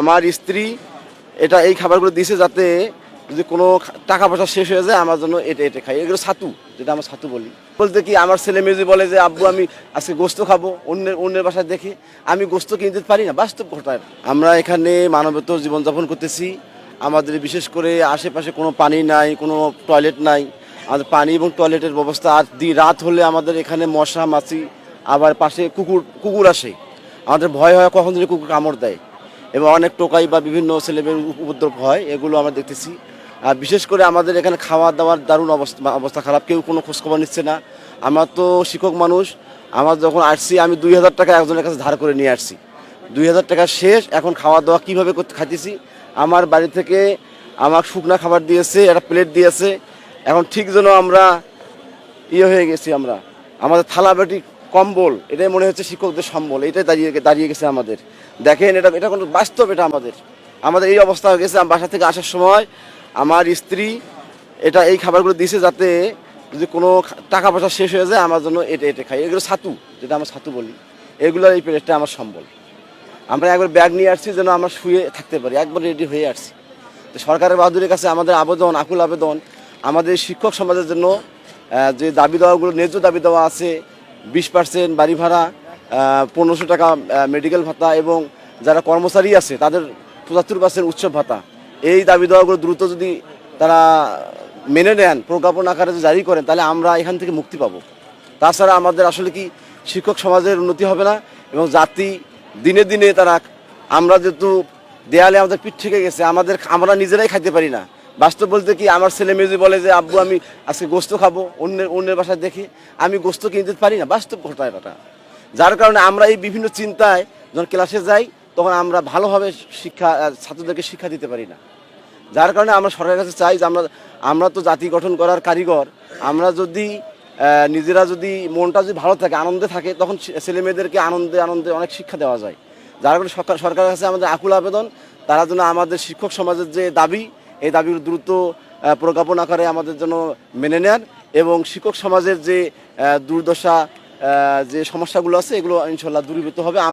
আমার স্ত্রী এটা এই খাবারগুলো দিয়েছে যাতে যদি কোনো টাকা পয়সা শেষ হয়ে যায়, আমার জন্য এটা এটা খাই। এগুলো ছাতু, যেটা আমরা ছাতু বলি। বলতে কি, আমার ছেলে মেয়ে বলে যে, আব্বু, আমি আজকে গোস্ত খাব, অন্যের অন্যের বাসায় দেখে আমি গোস্ত কিনতে পারি না? বাস্তব ঘটায় আমরা এখানে মানবত জীবনযাপন করতেছি। আমাদের বিশেষ করে আশেপাশে কোনো পানি নাই, কোনো টয়লেট নাই। আমাদের পানি এবং টয়লেটের ব্যবস্থা আর দিন রাত হলে আমাদের এখানে মশা, মাছি, আবার পাশে কুকুর কুকুর আসে। আমাদের ভয় হয় কখন যদি কুকুর কামড় দেয়। এবং অনেক টোকাই বা বিভিন্ন ছেলেমেয়ের উপদ্রব হয়, এগুলো আমরা দেখতেছি। আর বিশেষ করে আমাদের এখানে খাওয়া দাওয়ার দারুণ অবস্থা অবস্থা খারাপ, কেউ কোনো খোঁজখবর নিচ্ছে না। আমার তো শিক্ষক মানুষ, আমার যখন আসছি, আমি দুই হাজার টাকা একজনের কাছে ধার করে নিয়ে আসছি। দুই হাজার টাকা শেষ, এখন খাওয়া দাওয়া কীভাবে করতে খাইতেছি। আমার বাড়ি থেকে আমার শুকনা খাবার দিয়েছে, একটা প্লেট দিয়েছে। এখন ঠিক যেন আমরা ইয়ে হয়ে গেছি আমরা। আমাদের থালা বাটি কম্বল, এটাই মনে হচ্ছে শিক্ষকদের সম্বল, এটাই দাঁড়িয়ে দাঁড়িয়ে গেছে আমাদের। দেখেন, এটা এটা কোনো বাস্তব, এটা আমাদের। আমাদের এই অবস্থা হয়ে গেছে, বাসা থেকে আসার সময় আমার স্ত্রী এটা, এই খাবারগুলো দিয়েছে যাতে যদি কোনো টাকা পয়সা শেষ হয়ে যায়, আমার জন্য এটা এটা খাই। এগুলো ছাতু, যেটা আমরা ছাতু বলি। এগুলো এই প্লেটটা আমার সম্বল। আমরা একবার ব্যাগ নিয়ে আসছি যেন আমরা শুয়ে থাকতে পারি, একবার রেডি হয়ে আসছি। তো সরকারের বাহাদুরের কাছে আমাদের আবেদন, আকুল আবেদন। আমাদের শিক্ষক সমাজের জন্য যে দাবি দেওয়াগুলো ন্যায্য দাবি দেওয়া আছে বিশ পার্সেন্ট বাড়ি ভাড়া পনেরোশো টাকা মেডিকেল ভাতা এবং যারা কর্মচারী আছে, তাদের পঁচাত্তর পার্সেন্ট উৎসব ভাতা। এই দাবি দেওয়াগুলো দ্রুত যদি তারা মেনে নেন, প্রজ্ঞাপন আকারে জারি করেন, তাহলে আমরা এখান থেকে মুক্তি পাবো। তাছাড়া আমাদের আসলে কি শিক্ষক সমাজের উন্নতি হবে না এবং জাতি দিনে দিনে তারা, আমরা যেহেতু দেয়ালে আমাদের পিঠ থেকে গেছে, আমাদের, আমরা নিজেরাই খাইতে পারি না। বাস্তব বলতে কি, আমার ছেলে মেয়ে যদি বলে যে, আব্বু, আমি আজকে গোস্ত খাব, অন্যের অন্যের বাসায় দেখে, আমি গোস্ত কিনতে পারি না। বাস্তব ঘটায় এটা যার কারণে আমরা এই বিভিন্ন চিন্তায় যখন ক্লাসে যাই, তখন আমরা ভালোভাবে শিক্ষা ছাত্রদেরকে শিক্ষা দিতে পারি না। যার কারণে আমরা সরকারের কাছে চাই যে, আমরা আমরা তো জাতি গঠন করার কারিগর, আমরা যদি নিজেরা যদি মনটা যদি ভালো থাকে, আনন্দে থাকে, তখন ছেলে মেয়েদেরকে আনন্দে আনন্দে অনেক শিক্ষা দেওয়া যায়। যার কারণে সরকার, সরকারের কাছে আমাদের আকুল আবেদন, তারা যেন আমাদের শিক্ষক সমাজের যে দাবি এই দাবির দ্রুত প্রজ্ঞাপন আকারে আমাদের জন্য মেনে নেন এবং শিক্ষক সমাজের যে দুর্দশা যে সমস্যাগুলো আছে, এগুলো ইনশাল্লাহ দূরীভূত হবে।